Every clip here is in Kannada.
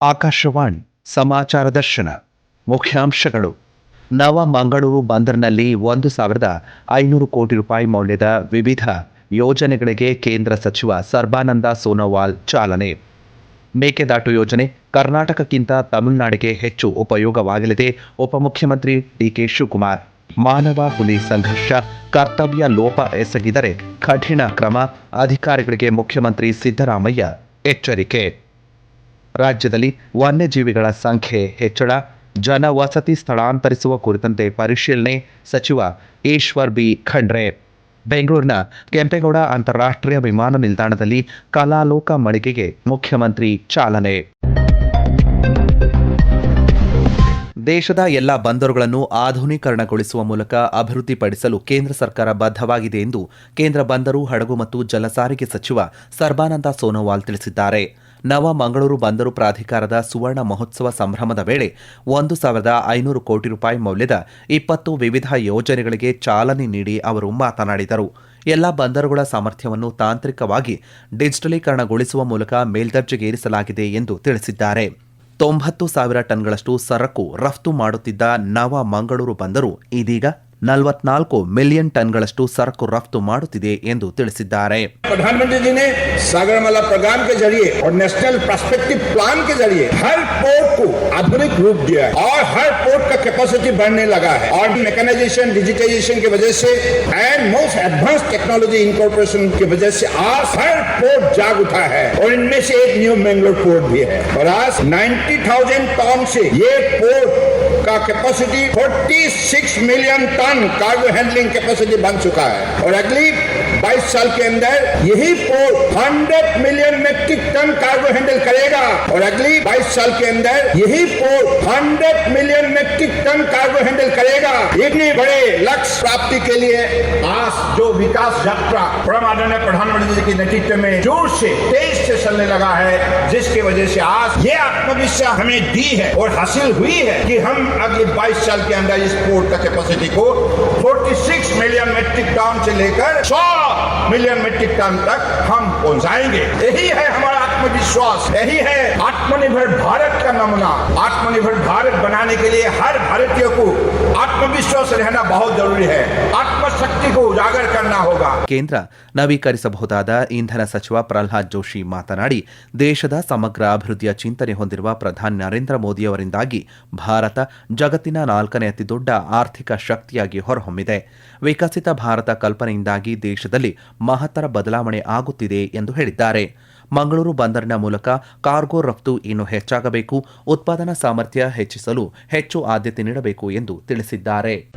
ಆಕಾಶವಾಣಿ ಸಮಾಚಾರ ದರ್ಶನ. ಮುಖ್ಯಾಂಶಗಳು. ನವ ಮಂಗಳೂರು ಬಂದರಿನಲ್ಲಿ ಒಂದು ಸಾವಿರದ ಐನೂರು ಕೋಟಿ ರೂಪಾಯಿ ಮೌಲ್ಯದ ವಿವಿಧ ಯೋಜನೆಗಳಿಗೆ ಕೇಂದ್ರ ಸಚಿವ ಸರ್ಬಾನಂದ ಸೋನೋವಾಲ್ ಚಾಲನೆ. ಮೇಕೆದಾಟು ಯೋಜನೆ ಕರ್ನಾಟಕಕ್ಕಿಂತ ತಮಿಳುನಾಡಿಗೆ ಹೆಚ್ಚು ಉಪಯೋಗವಾಗಲಿದೆ, ಉಪಮುಖ್ಯಮಂತ್ರಿ ಡಿಕೆ ಶಿವಕುಮಾರ್. ಮಾನವ ಹುಲಿ ಸಂಘರ್ಷ ಕರ್ತವ್ಯ ಲೋಪ ಎಸಗಿದರೆ ಕಠಿಣ ಕ್ರಮ, ಅಧಿಕಾರಿಗಳಿಗೆ ಮುಖ್ಯಮಂತ್ರಿ ಸಿದ್ದರಾಮಯ್ಯ ಎಚ್ಚರಿಕೆ. ರಾಜ್ಯದಲ್ಲಿ ವನ್ಯಜೀವಿಗಳ ಸಂಖ್ಯೆ ಹೆಚ್ಚಳ, ಜನವಸತಿ ಸ್ಥಳಾಂತರಿಸುವ ಕುರಿತಂತೆ ಪರಿಶೀಲನೆ ಸಚಿವ ಈಶ್ವರ್ ಬಿ. ಖಂಡ್ರೆ. ಬೆಂಗಳೂರಿನ ಕೆಂಪೇಗೌಡ ಅಂತಾರಾಷ್ಟ್ರೀಯ ವಿಮಾನ ನಿಲ್ದಾಣದಲ್ಲಿ ಕಲಾಲೋಕ ಮಳಿಗೆಗೆ ಮುಖ್ಯಮಂತ್ರಿ ಚಾಲನೆ. ದೇಶದ ಎಲ್ಲ ಬಂದರುಗಳನ್ನು ಆಧುನೀಕರಣಗೊಳಿಸುವ ಮೂಲಕ ಅಭಿವೃದ್ಧಿಪಡಿಸಲು ಕೇಂದ್ರ ಸರ್ಕಾರ ಬದ್ಧವಾಗಿದೆ ಎಂದು ಕೇಂದ್ರ ಬಂದರು, ಹಡಗು ಮತ್ತು ಜಲಸಾರಿಗೆ ಸಚಿವ ಸರ್ಬಾನಂದ ಸೋನೋವಾಲ್ ತಿಳಿಸಿದ್ದಾರೆ. ನವ ಮಂಗಳೂರು ಬಂದರು ಪ್ರಾಧಿಕಾರದ ಸುವರ್ಣ ಮಹೋತ್ಸವ ಸಂಭ್ರಮದ ವೇಳೆ ಒಂದು ಸಾವಿರದ ಐನೂರು ಕೋಟಿ ರೂಪಾಯಿ ಮೌಲ್ಯದ ಇಪ್ಪತ್ತು ವಿವಿಧ ಯೋಜನೆಗಳಿಗೆ ಚಾಲನೆ ನೀಡಿ ಅವರು ಮಾತನಾಡಿದರು. ಎಲ್ಲ ಬಂದರುಗಳ ಸಾಮರ್ಥ್ಯವನ್ನು ತಾಂತ್ರಿಕವಾಗಿ ಡಿಜಿಟಲೀಕರಣಗೊಳಿಸುವ ಮೂಲಕ ಮೇಲ್ದರ್ಜೆಗೇರಿಸಲಾಗಿದೆ ಎಂದು ತಿಳಿಸಿದ್ದಾರೆ. ತೊಂಬತ್ತು ಸಾವಿರ ಟನ್ಗಳಷ್ಟು ಸರಕು ರಫ್ತು ಮಾಡುತ್ತಿದ್ದ ನವ ಮಂಗಳೂರು ಬಂದರು. ಇದೀಗ ನಲವತ್ನಾಲ್ಕು ಮಿಲಿಯನ್ ಟನ್ಗಳಷ್ಟು ಸರಕು ರಫ್ತು ಮಾಡುತ್ತಿದೆ ಎಂದು ತಿಳಿಸಿದ್ದಾರೆ प्रधानमंत्री जी ने सागरमाला प्रोग्राम के जरिए और नेशनल प्रोस्पेक्टिव प्लान के जरिए हर पोर्ट को आधुनिक रूप दिया है और हर पोर्ट का कैपेसिटी बढ़ने लगा है और मैकेनाइजेशन डिजिटाइजेशन की वजह से and most advance technology incorporation की वजह से आज हर पोर्ट जाग उठा है और इनमें से एक न्यू मैंगलोर पोर्ट भी है और आज 90,000 टन से ये पोर्ट का capacity 46 million ton cargo handling capacity बन चुका है। और अगली 22 साल के अंदर यही port 100 million metric ton cargo handle करेगा। और अगली 22 साल के अंदर यही port 100 million metric ton cargo handle करेगा। इतने बड़े लक्ष्य प्राप्ति के लिए आज जो विकास यात्रा आदरणीय प्रधानमंत्री जी के नेतृत्व में ज़ोर से, तेज से चलने लगा है, जिसकी वजह से आज ये आत्मविश्वास हमें दी है और हासिल हुई है कि हम अगले 22 साल के अंदर इस पोर्ट का कैपेसिटी को 46 मिलियन मेट्रिक टन से लेकर 100 मिलियन मेट्रिक टन तक हम पहुंचाएंगे यही है हमारा आत्मविश्वास यही है आत्मनिर्भर भारत का नमूना आत्मनिर्भर भारत बनाने के लिए हर भारतीय को आत्मविश्वास रहना बहुत जरूरी है आत्मशक्ति को उजागर करना होगा ಕೇಂದ್ರ ನವೀಕರಿಸಬಹುದಾದ ಇಂಧನ ಸಚಿವ ಪ್ರಹ್ಲಾದ್ ಜೋಶಿ ಮಾತನಾಡಿ ದೇಶದ ಸಮಗ್ರ ಅಭಿವೃದ್ಧಿಯ ಚಿಂತನೆ ಹೊಂದಿರುವ ಪ್ರಧಾನಿ ನರೇಂದ್ರ ಮೋದಿಯವರಿಂದಾಗಿ ಭಾರತ ಜಗತ್ತಿನ ನಾಲ್ಕನೇ ಅತಿದೊಡ್ಡ ಆರ್ಥಿಕ ಶಕ್ತಿಯಾಗಿ ಹೊರಹೊಮ್ಮಿದೆ ವಿಕಸಿತ ಭಾರತ ಕಲ್ಪನೆಯಿಂದಾಗಿ ದೇಶದಲ್ಲಿ ಮಹತ್ತರ ಬದಲಾವಣೆ ಆಗುತ್ತಿದೆ ಎಂದು ಹೇಳಿದ್ದಾರೆ ಮಂಗಳೂರು ಬಂದರಿನ ಮೂಲಕ ಕಾರ್ಗೋ ರಫ್ತು ಇನ್ನೂ ಹೆಚ್ಚಾಗಬೇಕು, ಉತ್ಪಾದನಾ ಸಾಮರ್ಥ್ಯ ಹೆಚ್ಚಿಸಲು ಹೆಚ್ಚು ಆದ್ಯತೆ ನೀಡಬೇಕು ಎಂದು ತಿಳಿಸಿದ್ದಾರೆ.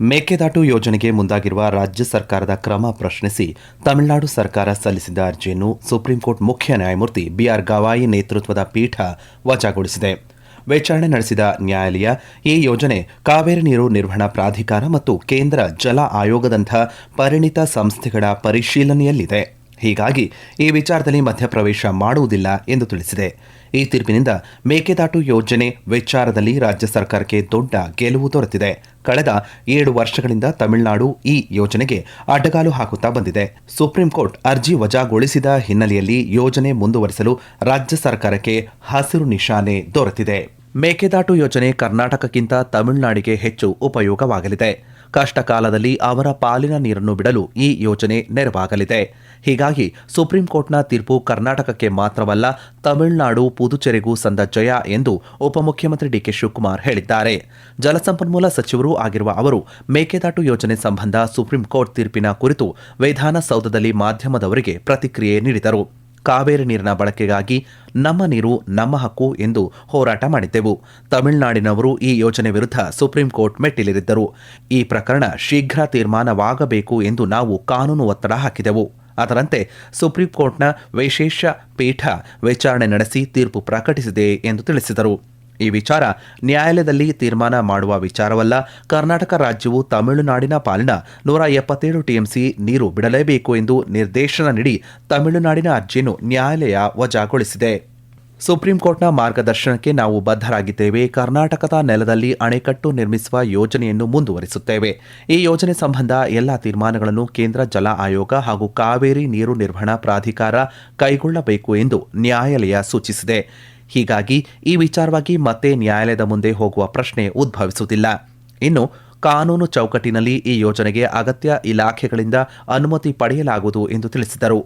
ಮೇಕೆದಾಟು ಯೋಜನೆಗೆ ಮುಂದಾಗಿರುವ ರಾಜ್ಯ ಸರ್ಕಾರದ ಕ್ರಮ ಪ್ರಶ್ನಿಸಿ ತಮಿಳುನಾಡು ಸರ್ಕಾರ ಸಲ್ಲಿಸಿದ್ದ ಅರ್ಜಿಯನ್ನು ಸುಪ್ರೀಂಕೋರ್ಟ್ ಮುಖ್ಯ ನ್ಯಾಯಮೂರ್ತಿ ಬಿಆರ್ ಗವಾಯಿ ನೇತೃತ್ವದ ಪೀಠ ವಜಾಗೊಳಿಸಿದೆ. ವಿಚಾರಣೆ ನಡೆಸಿದ ನ್ಯಾಯಾಲಯ ಈ ಯೋಜನೆ ಕಾವೇರಿ ನೀರು ನಿರ್ವಹಣಾ ಪ್ರಾಧಿಕಾರ ಮತ್ತು ಕೇಂದ್ರ ಜಲ ಆಯೋಗದಂಥ ಪರಿಣಿತ ಸಂಸ್ಥೆಗಳ ಪರಿಶೀಲನೆಯಲ್ಲಿದೆ. ಹೀಗಾಗಿ ಈ ವಿಚಾರದಲ್ಲಿ ಮಧ್ಯಪ್ರವೇಶ ಮಾಡುವುದಿಲ್ಲ ಎಂದು ತಿಳಿಸಿದೆ. ಈ ತೀರ್ಪಿನಿಂದ ಮೇಕೆದಾಟು ಯೋಜನೆ ವಿಚಾರದಲ್ಲಿ ರಾಜ್ಯ ಸರ್ಕಾರಕ್ಕೆ ದೊಡ್ಡ ಗೆಲುವು ದೊರೆತಿದೆ. ಕಳೆದ ಏಳು ವರ್ಷಗಳಿಂದ ತಮಿಳುನಾಡು ಈ ಯೋಜನೆಗೆ ಅಡ್ಡಗಾಲು ಹಾಕುತ್ತಾ ಬಂದಿದೆ. ಸುಪ್ರೀಂ ಕೋರ್ಟ್ ಅರ್ಜಿ ವಜಾಗೊಳಿಸಿದ ಹಿನ್ನೆಲೆಯಲ್ಲಿ ಯೋಜನೆ ಮುಂದುವರಿಸಲು ರಾಜ್ಯ ಸರ್ಕಾರಕ್ಕೆ ಹಸಿರು ನಿಶಾನೆ ದೊರೆತಿದೆ. ಮೇಕೆದಾಟು ಯೋಜನೆ ಕರ್ನಾಟಕಕ್ಕಿಂತ ತಮಿಳುನಾಡಿಗೆ ಹೆಚ್ಚು ಉಪಯೋಗವಾಗಲಿದೆ. ಕಷ್ಟಕಾಲದಲ್ಲಿ ಅವರ ಪಾಲಿನ ನೀರನ್ನು ಬಿಡಲು ಈ ಯೋಜನೆ ನೆರವಾಗಲಿದೆ. ಹೀಗಾಗಿ ಸುಪ್ರೀಂ ಕೋರ್ಟ್ನ ತೀರ್ಪು ಕರ್ನಾಟಕಕ್ಕೆ ಮಾತ್ರವಲ್ಲ ತಮಿಳುನಾಡು, ಪುದುಚೇರಿಗೂ ಸಂದ ಜಯ ಎಂದು ಉಪಮುಖ್ಯಮಂತ್ರಿ ಡಿಕೆ ಶಿವಕುಮಾರ್ ಹೇಳಿದ್ದಾರೆ. ಜಲಸಂಪನ್ಮೂಲ ಸಚಿವರೂ ಆಗಿರುವ ಅವರು ಮೇಕೆದಾಟು ಯೋಜನೆ ಸಂಬಂಧ ಸುಪ್ರೀಂ ಕೋರ್ಟ್ ತೀರ್ಪಿನ ಕುರಿತು ವಿಧಾನಸೌಧದಲ್ಲಿ ಮಾಧ್ಯಮದವರಿಗೆ ಪ್ರತಿಕ್ರಿಯೆ ನೀಡಿದರು. ಕಾವೇರಿ ನೀರಿನ ಬಳಕೆಗಾಗಿ ನಮ್ಮ ನೀರು ನಮ್ಮ ಹಕ್ಕು ಎಂದು ಹೋರಾಟ ಮಾಡಿದ್ದೆವು. ತಮಿಳುನಾಡಿನವರು ಈ ಯೋಜನೆ ವಿರುದ್ಧ ಸುಪ್ರೀಂ ಕೋರ್ಟ್ ಮೆಟ್ಟಿಲೇರಿದ್ದರು. ಈ ಪ್ರಕರಣ ಶೀಘ್ರ ತೀರ್ಮಾನವಾಗಬೇಕು ಎಂದು ನಾವು ಕಾನೂನು ಒತ್ತಡ ಹಾಕಿದೆವು. ಅದರಂತೆ ಸುಪ್ರೀಂ ಕೋರ್ಟ್ನ ವಿಶೇಷ ಪೀಠ ವಿಚಾರಣೆ ನಡೆಸಿ ತೀರ್ಪು ಪ್ರಕಟಿಸಿದೆ ಎಂದು ತಿಳಿಸಿದರು. ಈ ವಿಚಾರ ನ್ಯಾಯಾಲಯದಲ್ಲಿ ತೀರ್ಮಾನ ಮಾಡುವ ವಿಚಾರವಲ್ಲ, ಕರ್ನಾಟಕ ರಾಜ್ಯವು ತಮಿಳುನಾಡಿನ ಪಾಲಿನ ನೂರ ಎಪ್ಪತ್ತೇಳು ಟಿಎಂಸಿ ನೀರು ಬಿಡಲೇಬೇಕು ಎಂದು ನಿರ್ದೇಶನ ನೀಡಿ ತಮಿಳುನಾಡಿನ ಅರ್ಜಿಯನ್ನು ನ್ಯಾಯಾಲಯ ವಜಾಗೊಳಿಸಿದೆ. ಸುಪ್ರೀಂ ಕೋರ್ಟ್ನ ಮಾರ್ಗದರ್ಶನಕ್ಕೆ ನಾವು ಬದ್ಧರಾಗಿದ್ದೇವೆ. ಕರ್ನಾಟಕದ ನೆಲದಲ್ಲಿ ಅಣೆಕಟ್ಟು ನಿರ್ಮಿಸುವ ಯೋಜನೆಯನ್ನು ಮುಂದುವರಿಸುತ್ತೇವೆ. ಈ ಯೋಜನೆ ಸಂಬಂಧ ಎಲ್ಲ ತೀರ್ಮಾನಗಳನ್ನು ಕೇಂದ್ರ ಜಲ ಆಯೋಗ ಹಾಗೂ ಕಾವೇರಿ ನೀರು ನಿರ್ವಹಣಾ ಪ್ರಾಧಿಕಾರ ಕೈಗೊಳ್ಳಬೇಕು ಎಂದು ನ್ಯಾಯಾಲಯ ಸೂಚಿಸಿದೆ. ಹೀಗಾಗಿ ಈ ವಿಚಾರವಾಗಿ ಮತ್ತೆ ನ್ಯಾಯಾಲಯದ ಮುಂದೆ ಹೋಗುವ ಪ್ರಶ್ನೆ ಉದ್ಭವಿಸುವುದಿಲ್ಲ. ಇನ್ನು ಕಾನೂನು ಚೌಕಟ್ಟಿನಲ್ಲಿ ಈ ಯೋಜನೆಗೆ ಅಗತ್ಯ ಇಲಾಖೆಗಳಿಂದ ಅನುಮತಿ ಪಡೆಯಲಾಗುವುದು ಎಂದು ತಿಳಿಸಿದರು.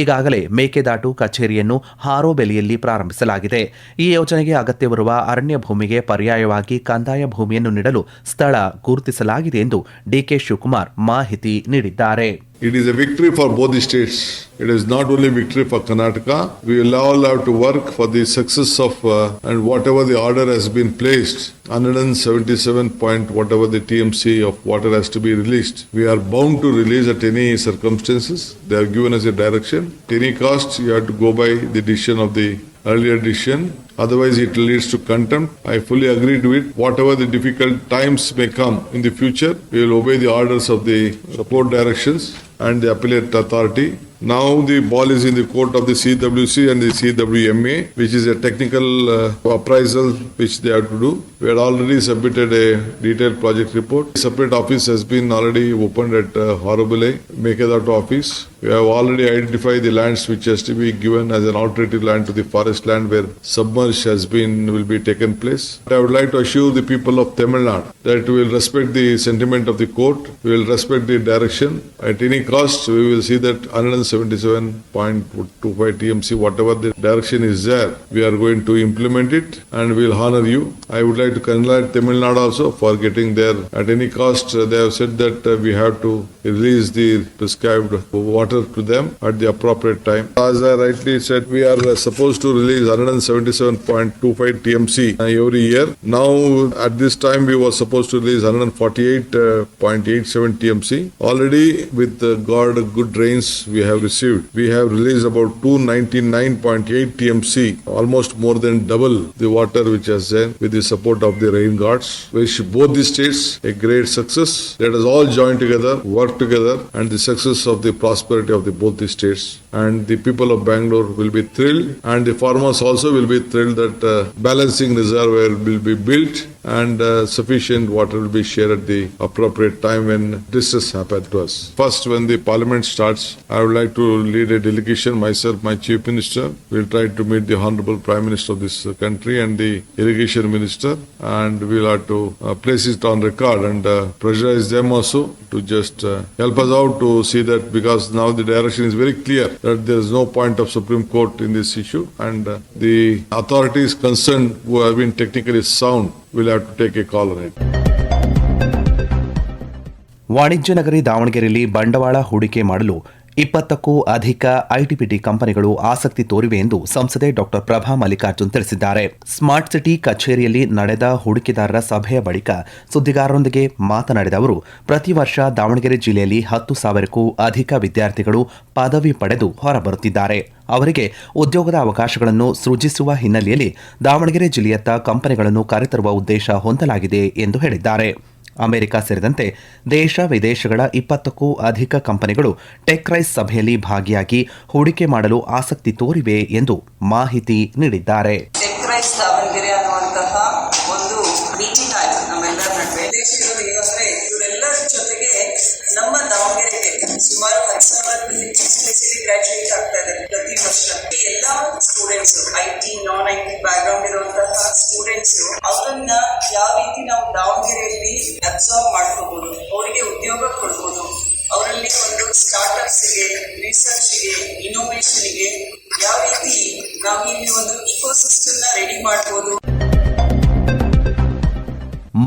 ಈಗಾಗಲೇ ಮೇಕೆದಾಟು ಕಚೇರಿಯನ್ನು ಹಾರೋಬೆಲೆಯಲ್ಲಿ ಪ್ರಾರಂಭಿಸಲಾಗಿದೆ. ಈ ಯೋಜನೆಗೆ ಅಗತ್ಯವಿರುವ ಅರಣ್ಯ ಭೂಮಿಗೆ ಪರ್ಯಾಯವಾಗಿ ಕಂದಾಯ ಭೂಮಿಯನ್ನು ನೀಡಲು ಸ್ಥಳ ಗುರುತಿಸಲಾಗಿದೆ ಎಂದು ಡಿಕೆ ಶಿವಕುಮಾರ್ ಮಾಹಿತಿ ನೀಡಿದ್ದಾರೆ. It is a victory for both the states. It is not only victory for Karnataka. We will all have to work for the success of uh, and whatever the order has been placed. 177 point whatever the TMC of water has to be released. We are bound to release at any circumstances. They have given us a direction. At any cost, you have to go by the decision of the earlier decision. Otherwise, it leads to contempt. I fully agree to it. Whatever the difficult times may come in the future, we will obey the orders of the court directions and the appellate authority. Now the ball is in the court of the CWC and the CWMA, which is a technical uh, appraisal which they have to do. We had already submitted a detailed project report. Separate office has been already opened at uh, Horobele, Mekedatu office. We have already identified the lands which has to be given as an alternative land to the forest land where submerge has been will be taken place. I would like to assure the people of Tamil Nadu that we will respect the sentiment of the court. We will respect the direction. At any cost, we will see that 177.25 TMC, whatever the direction is there, we are going to implement it and we will honor you. I would like to congratulate Tamil Nadu also for getting there. At any cost, uh, they have said that uh, we have to release the prescribed water to them at the appropriate time. As I rightly said, we are uh, supposed to release 177.25 TMC every year. Now, at this time, we were supposed to release 148.87 TMC. Already, with God good rains we have received, we have released about 299.8 TMC, almost more than double the water which has there with the support of the rain gods. Wish both the states a great success. Let us all join together, work together, and the success of the prosperity of the both the states. And the people of Bangalore will be thrilled, and the farmers also will be thrilled that uh, balancing reservoir will be built and uh, sufficient water will be shared at the appropriate time when distress happen to us. First, when the parliament starts, I would like to lead a delegation, myself, my chief minister. We'll try to meet the honorable prime minister of this uh, country and the irrigation minister, and we'll have to uh, place it on record and uh, pressurize them also to just uh, help us out to see that because now the direction is very clear that there is no point of Supreme Court in this issue, and uh, the authorities concerned who have been technically sound will have to take a call on it. ವಾಣಿಜ್ಯ ನಗರಿ ದಾವಣಗೆರೆಯಲ್ಲಿ ಬಂಡವಾಳ ಹೂಡಿಕೆ ಮಾಡಲು ಇಪ್ಪತ್ತಕ್ಕೂ ಅಧಿಕ ಐಟಿಬಿಟಿ ಕಂಪನಿಗಳು ಆಸಕ್ತಿ ತೋರಿವೆ ಎಂದು ಸಂಸದೆ ಡಾಕ್ಟರ್ ಪ್ರಭಾ ಮಲ್ಲಿಕಾರ್ಜುನ್ ತಿಳಿಸಿದ್ದಾರೆ. ಸ್ಮಾರ್ಟ್ ಸಿಟಿ ಕಚೇರಿಯಲ್ಲಿ ನಡೆದ ಹೂಡಿಕೆದಾರರ ಸಭೆಯ ಬಳಿಕ ಸುದ್ದಿಗಾರರೊಂದಿಗೆ ಮಾತನಾಡಿದ ಅವರು, ಪ್ರತಿ ವರ್ಷ ದಾವಣಗೆರೆ ಜಿಲ್ಲೆಯಲ್ಲಿ ಹತ್ತು ಸಾವಿರಕ್ಕೂ ಅಧಿಕ ವಿದ್ಯಾರ್ಥಿಗಳು ಪದವಿ ಪಡೆದು ಹೊರಬರುತ್ತಿದ್ದಾರೆ. ಅವರಿಗೆ ಉದ್ಯೋಗದ ಅವಕಾಶಗಳನ್ನು ಸೃಜಿಸುವ ಹಿನ್ನೆಲೆಯಲ್ಲಿ ದಾವಣಗೆರೆ ಜಿಲ್ಲೆಯತ್ತ ಕಂಪನಿಗಳನ್ನು ಕರೆತರುವ ಉದ್ದೇಶ ಹೊಂದಲಾಗಿದೆ ಎಂದು ಹೇಳಿದ್ದಾರೆ. ಅಮೆರಿಕ ಸೇರಿದಂತೆ ದೇಶ ವಿದೇಶಗಳ ಇಪ್ಪತ್ತಕ್ಕೂ ಅಧಿಕ ಕಂಪನಿಗಳು ಟೆಕ್ರೈಸ್ ಸಭೆಯಲ್ಲಿ ಭಾಗಿಯಾಗಿ ಹೂಡಿಕೆ ಮಾಡಲು ಆಸಕ್ತಿ ತೋರಿವೆ ಎಂದು ಮಾಹಿತಿ ನೀಡಿದ್ದಾರೆ. ಸುಮಾರು ಹತ್ತು ಸಾವಿರ ಎಸ್ಪೆಷಲಿ ಗ್ರಾಜುಯೇಟ್ ಆಗ್ತಾ ಇದೆ ಪ್ರತಿ ವರ್ಷ ಎಲ್ಲ students I T non I T background ಇರುವಂತಹ ಸ್ಟೂಡೆಂಟ್ಸ್ ಅವರನ್ನ ಯಾವ ರೀತಿ ನಾವು ದಾವಣಗೆರೆಯಲ್ಲಿ ಅಬ್ಸರ್ವ್ ಮಾಡ್ಕೋಬಹುದು ಅವರಿಗೆ ಉದ್ಯೋಗ ಕೊಡ್ಬೋದು. ಅವರಲ್ಲಿ ಒಂದು ಸ್ಟಾರ್ಟ್ಅಪ್ಸ್ಗೆ ರಿಸರ್ಚ್ಗೆ ಇನೋವೇಷನ್ಗೆ ಯಾವ ರೀತಿ ನಾವು ಇಲ್ಲಿ ಒಂದು ಇಕೋಸಿಸ್ಟಮ್ನ ರೆಡಿ ಮಾಡ್ಬೋದು.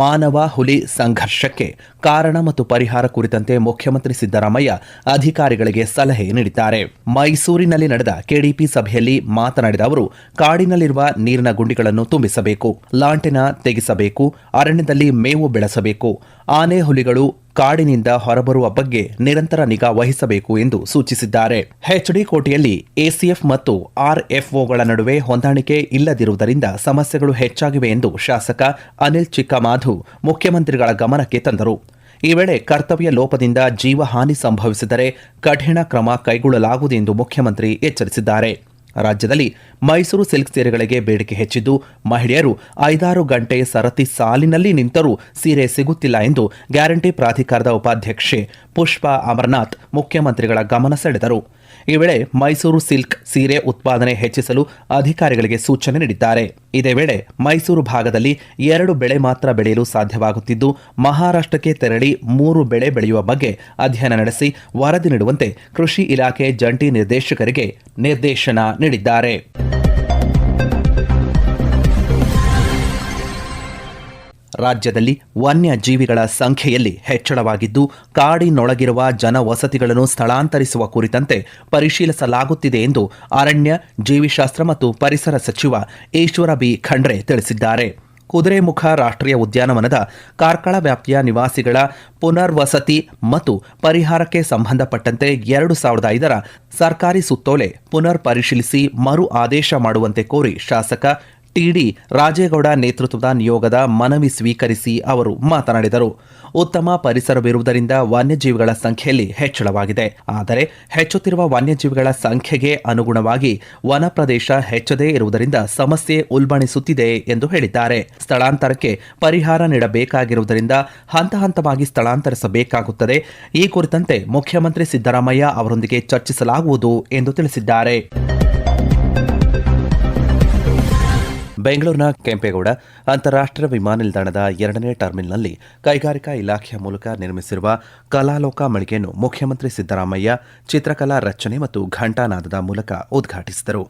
ಮಾನವ ಹುಲಿ ಸಂಘರ್ಷಕ್ಕೆ ಕಾರಣ ಮತ್ತು ಪರಿಹಾರ ಕುರಿತಂತೆ ಮುಖ್ಯಮಂತ್ರಿ ಸಿದ್ದರಾಮಯ್ಯ ಅಧಿಕಾರಿಗಳಿಗೆ ಸಲಹೆ ನೀಡಿದ್ದಾರೆ. ಮೈಸೂರಿನಲ್ಲಿ ನಡೆದ ಕೆಡಿಪಿ ಸಭೆಯಲ್ಲಿ ಮಾತನಾಡಿದ ಅವರು, ಕಾಡಿನಲ್ಲಿರುವ ನೀರಿನ ಗುಂಡಿಗಳನ್ನು ತುಂಬಿಸಬೇಕು, ಲಾಂಟೆನ ತೆಗೆಸಬೇಕು, ಅರಣ್ಯದಲ್ಲಿ ಮೇವು ಬೆಳೆಸಬೇಕು, ಆನೆ ಹುಲಿಗಳು ಕಾಡಿನಿಂದ ಹೊರಬರುವ ಬಗ್ಗೆ ನಿರಂತರ ನಿಗಾ ವಹಿಸಬೇಕು ಎಂದು ಸೂಚಿಸಿದ್ದಾರೆ. ಹೆಚ್ಡಿ ಕೋಟೆಯಲ್ಲಿ ಎಸಿಎಫ್ ಮತ್ತು ಆರ್ಎಫ್ಒಗಳ ನಡುವೆ ಹೊಂದಾಣಿಕೆ ಇಲ್ಲದಿರುವುದರಿಂದ ಸಮಸ್ಯೆಗಳು ಹೆಚ್ಚಾಗಿವೆ ಎಂದು ಶಾಸಕ ಅನಿಲ್ ಚಿಕ್ಕಮಾಧು ಮುಖ್ಯಮಂತ್ರಿಗಳ ಗಮನಕ್ಕೆ ತಂದರು. ಈ ವೇಳೆ ಕರ್ತವ್ಯ ಲೋಪದಿಂದ ಜೀವಹಾನಿ ಸಂಭವಿಸಿದರೆ ಕಠಿಣ ಕ್ರಮ ಕೈಗೊಳ್ಳಲಾಗುವುದು ಎಂದು ಮುಖ್ಯಮಂತ್ರಿ ಎಚ್ಚರಿಸಿದ್ದಾರೆ. ರಾಜ್ಯದಲ್ಲಿ ಮೈಸೂರು ಸಿಲ್ಕ್ ಸೀರೆಗಳಿಗೆ ಬೇಡಿಕೆ ಹೆಚ್ಚಿದ್ದು, ಮಹಿಳೆಯರು ಐದಾರು ಗಂಟೆ ಸರತಿ ಸಾಲಿನಲ್ಲಿ ನಿಂತರೂ ಸೀರೆ ಸಿಗುತ್ತಿಲ್ಲ ಎಂದು ಗ್ಯಾರಂಟಿ ಪ್ರಾಧಿಕಾರದ ಉಪಾಧ್ಯಕ್ಷೆ ಪುಷ್ಪಾ ಅಮರನಾಥ್ ಮುಖ್ಯಮಂತ್ರಿಗಳ ಗಮನ ಸೆಳೆದರು. ಈ ವೇಳೆ ಮೈಸೂರು ಸಿಲ್ಕ್ ಸೀರೆ ಉತ್ಪಾದನೆ ಹೆಚ್ಚಿಸಲು ಅಧಿಕಾರಿಗಳಿಗೆ ಸೂಚನೆ ನೀಡಿದ್ದಾರೆ. ಇದೇ ವೇಳೆ ಮೈಸೂರು ಭಾಗದಲ್ಲಿ ಎರಡು ಬೆಳೆ ಮಾತ್ರ ಬೆಳೆಯಲು ಸಾಧ್ಯವಾಗುತ್ತಿದ್ದು, ಮಹಾರಾಷ್ಟ್ರಕ್ಕೆ ತೆರಳಿ ಮೂರು ಬೆಳೆ ಬೆಳೆಯುವ ಬಗ್ಗೆ ಅಧ್ಯಯನ ನಡೆಸಿ ವರದಿ ನೀಡುವಂತೆ ಕೃಷಿ ಇಲಾಖೆ ಜಂಟಿ ನಿರ್ದೇಶಕರಿಗೆ ನಿರ್ದೇಶನ ನೀಡಿದ್ದಾರೆ. ರಾಜ್ಯದಲ್ಲಿ ವನ್ಯಜೀವಿಗಳ ಸಂಖ್ಯೆಯಲ್ಲಿ ಹೆಚ್ಚಳವಾಗಿದ್ದು, ಕಾಡಿನೊಳಗಿರುವ ಜನವಸತಿಗಳನ್ನು ಸ್ಥಳಾಂತರಿಸುವ ಕುರಿತಂತೆ ಪರಿಶೀಲಿಸಲಾಗುತ್ತಿದೆ ಎಂದು ಅರಣ್ಯ, ಜೀವಿಶಾಸ್ತ್ರ ಮತ್ತು ಪರಿಸರ ಸಚಿವ ಈಶ್ವರ ಬಿ. ಖಂಡ್ರೆ ತಿಳಿಸಿದ್ದಾರೆ. ಕುದುರೆಮುಖ ರಾಷ್ಟ್ರೀಯ ಉದ್ಯಾನವನದ ಕಾರ್ಕಳ ವ್ಯಾಪ್ತಿಯ ನಿವಾಸಿಗಳ ಪುನರ್ವಸತಿ ಮತ್ತು ಪರಿಹಾರಕ್ಕೆ ಸಂಬಂಧಪಟ್ಟಂತೆ ಎರಡು ಸಾವಿರದ ಐದರ ಸರ್ಕಾರಿ ಸುತ್ತೋಲೆ ಪುನರ್ ಪರಿಶೀಲಿಸಿ ಮರು ಆದೇಶ ಮಾಡುವಂತೆ ಕೋರಿ ಶಾಸಕ ಟಿಡಿ ರಾಜೇಗೌಡ ನೇತೃತ್ವದ ನಿಯೋಗದ ಮನವಿ ಸ್ವೀಕರಿಸಿ ಅವರು ಮಾತನಾಡಿದರು. ಉತ್ತಮ ಪರಿಸರವಿರುವುದರಿಂದ ವನ್ಯಜೀವಿಗಳ ಸಂಖ್ಯೆಯಲ್ಲಿ ಹೆಚ್ಚಳವಾಗಿದೆ. ಆದರೆ ಹೆಚ್ಚುತ್ತಿರುವ ವನ್ಯಜೀವಿಗಳ ಸಂಖ್ಯೆಗೆ ಅನುಗುಣವಾಗಿ ವನ ಪ್ರದೇಶ ಹೆಚ್ಚದೇ ಇರುವುದರಿಂದ ಸಮಸ್ಯೆ ಉಲ್ಬಣಿಸುತ್ತಿದೆ ಎಂದು ಹೇಳಿದ್ದಾರೆ. ಸ್ಥಳಾಂತರಕ್ಕೆ ಪರಿಹಾರ ನೀಡಬೇಕಾಗಿರುವುದರಿಂದ ಹಂತ ಹಂತವಾಗಿ ಸ್ಥಳಾಂತರಿಸಬೇಕಾಗುತ್ತದೆ. ಈ ಕುರಿತಂತೆ ಮುಖ್ಯಮಂತ್ರಿ ಸಿದ್ದರಾಮಯ್ಯ ಅವರೊಂದಿಗೆ ಚರ್ಚಿಸಲಾಗುವುದು ಎಂದು ತಿಳಿಸಿದ್ದಾರೆ. ಬೆಂಗಳೂರಿನ ಕೆಂಪೇಗೌಡ ಅಂತಾರಾಷ್ಟ್ರೀಯ ವಿಮಾನ ನಿಲ್ದಾಣದ ಎರಡನೇ ಟರ್ಮಿನಲ್ನಲ್ಲಿ ಕೈಗಾರಿಕಾ ಇಲಾಖೆಯ ಮೂಲಕ ನಿರ್ಮಿಸಿರುವ ಕಲಾಲೋಕ ಮಳಿಗೆಯನ್ನು ಮುಖ್ಯಮಂತ್ರಿ ಸಿದ್ದರಾಮಯ್ಯ ಚಿತ್ರಕಲಾ ರಚನೆ ಮತ್ತು ಘಂಟಾನಾದದ ಮೂಲಕ ಉದ್ಘಾಟಿಸಿದರು.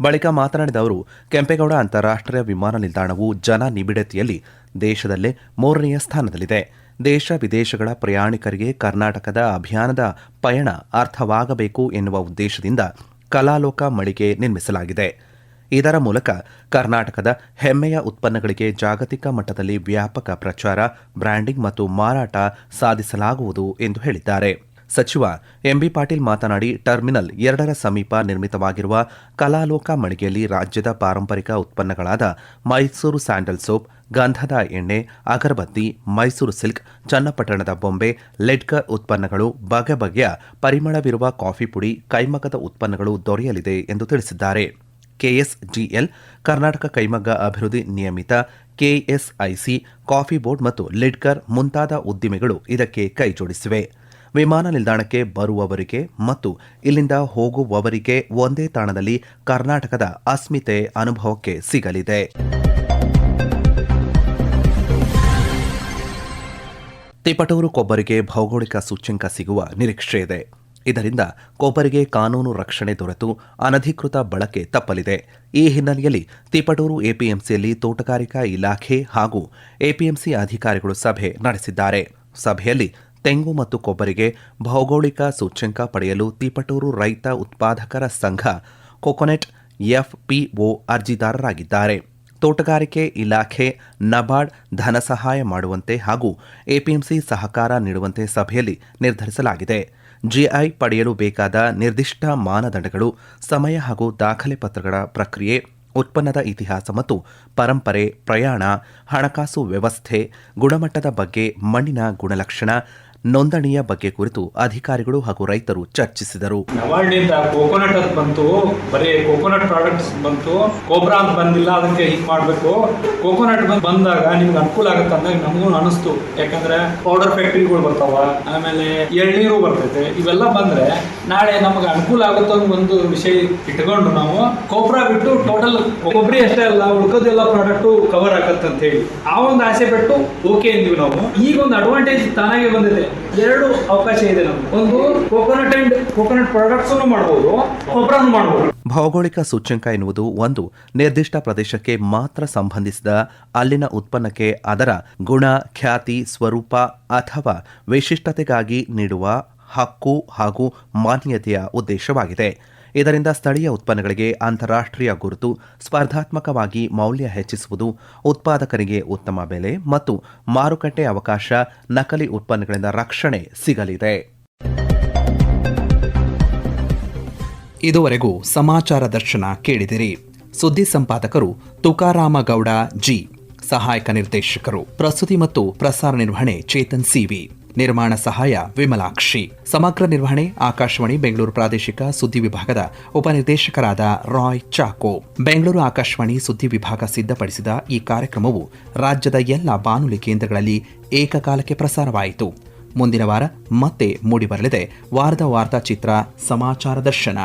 ಬಳಿಕ ಮಾತನಾಡಿದ ಅವರು, ಕೆಂಪೇಗೌಡ ಅಂತಾರಾಷ್ಟ್ರೀಯ ವಿಮಾನ ನಿಲ್ದಾಣವು ಜನ ನಿಬಿಡತೆಯಲ್ಲಿ ದೇಶದಲ್ಲೇ ಮೂರನೆಯ ಸ್ಥಾನದಲ್ಲಿದೆ. ದೇಶ ವಿದೇಶಗಳ ಪ್ರಯಾಣಿಕರಿಗೆ ಕರ್ನಾಟಕದ ಅಭಿಯಾನದ ಪಯಣ ಅರ್ಥವಾಗಬೇಕು ಎನ್ನುವ ಉದ್ದೇಶದಿಂದ ಕಲಾಲೋಕ ಮಳಿಗೆ ನಿರ್ಮಿಸಲಾಗಿದೆ. ಇದರ ಮೂಲಕ ಕರ್ನಾಟಕದ ಹೆಮ್ಮೆಯ ಉತ್ಪನ್ನಗಳಿಗೆ ಜಾಗತಿಕ ಮಟ್ಟದಲ್ಲಿ ವ್ಯಾಪಕ ಪ್ರಚಾರ, ಬ್ರ್ಯಾಂಡಿಂಗ್ ಮತ್ತು ಮಾರಾಟ ಸಾಧಿಸಲಾಗುವುದು ಎಂದು ಹೇಳಿದ್ದಾರೆ. ಸಚಿವ ಎಂಬಿ ಪಾಟೀಲ್ ಮಾತನಾಡಿ, ಟರ್ಮಿನಲ್ ಎರಡರ ಸಮೀಪ ನಿರ್ಮಿತವಾಗಿರುವ ಕಲಾಲೋಕ ಮಳಿಗೆಯಲ್ಲಿ ರಾಜ್ಯದ ಪಾರಂಪರಿಕ ಉತ್ಪನ್ನಗಳಾದ ಮೈಸೂರು ಸ್ಯಾಂಡಲ್ ಸೋಪ್, ಗಂಧದ ಎಣ್ಣೆ, ಅಗರಬತ್ತಿ, ಮೈಸೂರು ಸಿಲ್ಕ್, ಚನ್ನಪಟ್ಟಣದ ಬೊಂಬೆ, ಲೆಡ್ಕರ್ ಉತ್ಪನ್ನಗಳು ಬಗೆ ಬಗೆಯ ಪರಿಮಳವಿರುವ ಕಾಫಿ ಪುಡಿ ಕೈಮಗದ ಉತ್ಪನ್ನಗಳು ದೊರೆಯಲಿದೆ ಎಂದು ತಿಳಿಸಿದ್ದಾರೆ. ಕೆಎಸ್ಜಿಎಲ್, ಕರ್ನಾಟಕ ಕೈಮಗ್ಗ ಅಭಿವೃದ್ಧಿ ನಿಯಮಿತ, ಕೆಎಸ್ಐಸಿ, ಕಾಫಿ ಬೋರ್ಡ್ ಮತ್ತು ಲಿಡ್ಕರ್ ಮುಂತಾದ ಉದ್ದಿಮೆಗಳು ಇದಕ್ಕೆ ಕೈಜೋಡಿಸಿವೆ ವಿಮಾನ ನಿಲ್ದಾಣಕ್ಕೆ ಬರುವವರಿಗೆ ಮತ್ತು ಇಲ್ಲಿಂದ ಹೋಗುವವರಿಗೆ ಒಂದೇ ತಾಣದಲ್ಲಿ ಕರ್ನಾಟಕದ ಅಸ್ಮಿತೆ ಅನುಭವಕ್ಕೆ ಸಿಗಲಿದೆ. ತಿಪಟೂರು ಕೊಬ್ಬರಿಗೆ ಭೌಗೋಳಿಕ ಸೂಚ್ಯಂಕ ಸಿಗುವ ನಿರೀಕ್ಷೆ ಇದೆ. ಇದರಿಂದ ಕೊಬ್ಬರಿಗೆ ಕಾನೂನು ರಕ್ಷಣೆ ದೊರೆತು ಅನಧಿಕೃತ ಬಳಕೆ ತಪ್ಪಲಿದೆ. ಈ ಹಿನ್ನೆಲೆಯಲ್ಲಿ ತಿಪಟೂರು ಎಪಿಎಂಸಿಯಲ್ಲಿ ತೋಟಗಾರಿಕಾ ಇಲಾಖೆ ಹಾಗೂ ಎಪಿಎಂಸಿ ಅಧಿಕಾರಿಗಳು ಸಭೆ ನಡೆಸಿದ್ದಾರೆ. ಸಭೆಯಲ್ಲಿ ತೆಂಗು ಮತ್ತು ಕೊಬ್ಬರಿಗೆ ಭೌಗೋಳಿಕ ಸೂಚ್ಯಂಕ ಪಡೆಯಲು ತಿಪಟೂರು ರೈತ ಉತ್ಪಾದಕರ ಸಂಘ ಕೊಕೊನೆಟ್ ಎಫ್ಪಿಒ ಅರ್ಜಿದಾರರಾಗಿದ್ದಾರೆ. ತೋಟಗಾರಿಕೆ ಇಲಾಖೆ, ನಬಾರ್ಡ್ ಧನ ಸಹಾಯ ಮಾಡುವಂತೆ ಹಾಗೂ ಎಪಿಎಂಸಿ ಸಹಕಾರ ನೀಡುವಂತೆ ಸಭೆಯಲ್ಲಿ ನಿರ್ಧರಿಸಲಾಗಿದೆ. ಜಿಐ ಪಡೆಯಲು ಬೇಕಾದ ನಿರ್ದಿಷ್ಟ ಮಾನದಂಡಗಳು, ಸಮಯ ಹಾಗೂ ದಾಖಲೆ ಪತ್ರಗಳ ಪ್ರಕ್ರಿಯೆ, ಉತ್ಪನ್ನದ ಇತಿಹಾಸ ಮತ್ತು ಪರಂಪರೆ, ಪ್ರಯಾಣ, ಹಣಕಾಸು ವ್ಯವಸ್ಥೆ, ಗುಣಮಟ್ಟದ ಬಗ್ಗೆ ಮಣ್ಣಿನ ಗುಣಲಕ್ಷಣ ನೋಂದಣಿಯ ಬಗ್ಗೆ ಕುರಿತು ಅಧಿಕಾರಿಗಳು ಹಾಗೂ ರೈತರು ಚರ್ಚಿಸಿದರು. ನವಾರ್ಡ್ನಿಂದ ಕೋಕೋನಟ್ ಅಂತ ಬಂತು, ಬರೀ ಕೋಕೋನಟ್ ಪ್ರಾಡಕ್ಟ್ಸ್ ಬಂತು ಕೋಬ್ರಾ ಅಂತ ಬಂದಿಲ್ಲ, ಅದಕ್ಕೆ ಹೀಗೆ ಮಾಡಬೇಕು. ಕೋಕೋನಟ್ ಬಂದಾಗ ನಿಮ್ಗೆ ಅನುಕೂಲ ಆಗುತ್ತೆ ಅಂದಾಗ ನಮಗೂ ಅನಿಸ್ತು. ಯಾಕಂದ್ರೆ ಪೌಡರ್ ಫ್ಯಾಕ್ಟ್ರಿಗಳು ಬರ್ತಾವ, ಆಮೇಲೆ ಎಳ್ನೀರು ಬರ್ತೈತೆ, ಇವೆಲ್ಲ ಬಂದ್ರೆ ನಾಳೆ ನಮಗೆ ಅನುಕೂಲ ಆಗುತ್ತೆ ಒಂದು ವಿಷಯ ಇಟ್ಕೊಂಡು ನಾವು ಕೋಬ್ರಾ ಬಿಟ್ಟು ಟೋಟಲ್ ಕೊಬ್ಬರಿ ಅಷ್ಟೇ ಅಲ್ಲ ಉಳ್ಕೋದೆಲ್ಲ ಪ್ರಾಡಕ್ಟ್ ಕವರ್ ಆಗತ್ತಂತ ಹೇಳಿ. ಆ ಒಂದು ಆಸೆ ಬಿಟ್ಟು ಓಕೆ ಅಂದ್ವಿ ನಾವು. ಈಗ ಒಂದು ಅಡ್ವಾಂಟೇಜ್ ತಾನಾಗೆ ಬಂದಿದೆ. ಎರಡು ಅವಕಾಶ ಇದೆ ನಮ್ಗೆ. ಒಂದು ಕೋಕೋನಟ್ ಅಂಡ್ ಕೋಕೋನಟ್ ಪ್ರಾಡಕ್ಟ್ಸ್ ಮಾಡಬಹುದು ಗೊಬ್ಬರನು ಮಾಡಬಹುದು ಭೌಗೋಳಿಕ ಸೂಚ್ಯಂಕ ಎನ್ನುವುದು ಒಂದು ನಿರ್ದಿಷ್ಟ ಪ್ರದೇಶಕ್ಕೆ ಮಾತ್ರ ಸಂಬಂಧಿಸಿದ ಅಲ್ಲಿನ ಉತ್ಪನ್ನಕ್ಕೆ ಅದರ ಗುಣ, ಖ್ಯಾತಿ, ಸ್ವರೂಪ ಅಥವಾ ವಿಶಿಷ್ಟತೆಗಾಗಿ ನೀಡುವ ಹಕ್ಕು ಹಾಗೂ ಮಾನ್ಯತೆಯ ಉದ್ದೇಶವಾಗಿದೆ. ಇದರಿಂದ ಸ್ಥಳೀಯ ಉತ್ಪನ್ನಗಳಿಗೆ ಅಂತಾರಾಷ್ಟ್ರೀಯ ಗುರುತು, ಸ್ಪರ್ಧಾತ್ಮಕವಾಗಿ ಮೌಲ್ಯ ಹೆಚ್ಚಿಸುವುದು, ಉತ್ಪಾದಕರಿಗೆ ಉತ್ತಮ ಬೆಲೆ ಮತ್ತು ಮಾರುಕಟ್ಟೆ ಅವಕಾಶ, ನಕಲಿ ಉತ್ಪನ್ನಗಳಿಂದ ರಕ್ಷಣೆ ಸಿಗಲಿದೆ. ಇದುವರೆಗೂ ಸಮಾಚಾರ ದರ್ಶನ ಕೇಳಿದಿರಿ. ಸುದ್ದಿ ಸಂಪಾದಕರು ತುಕಾರಾಮಗೌಡ ಜಿ, ಸಹಾಯಕ ನಿರ್ದೇಶಕರು, ಪ್ರಸ್ತುತಿ ಮತ್ತು ಪ್ರಸಾರ ನಿರ್ವಹಣೆ ಚೇತನ್ ಸಿವಿ ನಿರ್ಮಾಣ ಸಹಾಯ ವಿಮಲಾಕ್ಷಿ. ಸಮಗ್ರ ನಿರ್ವಹಣೆ, ಆಕಾಶವಾಣಿ, ಬೆಂಗಳೂರು ಪ್ರಾದೇಶಿಕ ಸುದ್ದಿ ವಿಭಾಗದ ಉಪನಿರ್ದೇಶಕರಾದ ರಾಯ್ ಚಾಕೋ. ಬೆಂಗಳೂರು ಆಕಾಶವಾಣಿ ಸುದ್ದಿ ವಿಭಾಗ ಸಿದ್ಧಪಡಿಸಿದ ಈ ಕಾರ್ಯಕ್ರಮವು ರಾಜ್ಯದ ಎಲ್ಲ ಬಾನುಲಿ ಕೇಂದ್ರಗಳಲ್ಲಿ ಏಕಕಾಲಕ್ಕೆ ಪ್ರಸಾರವಾಯಿತು. ಮುಂದಿನ ವಾರ ಮತ್ತೆ ಮೂಡಿಬರಲಿದೆ ವಾರದ ವಾರ್ತಾ ಚಿತ್ರ ಸಮಾಚಾರ ದರ್ಶನ.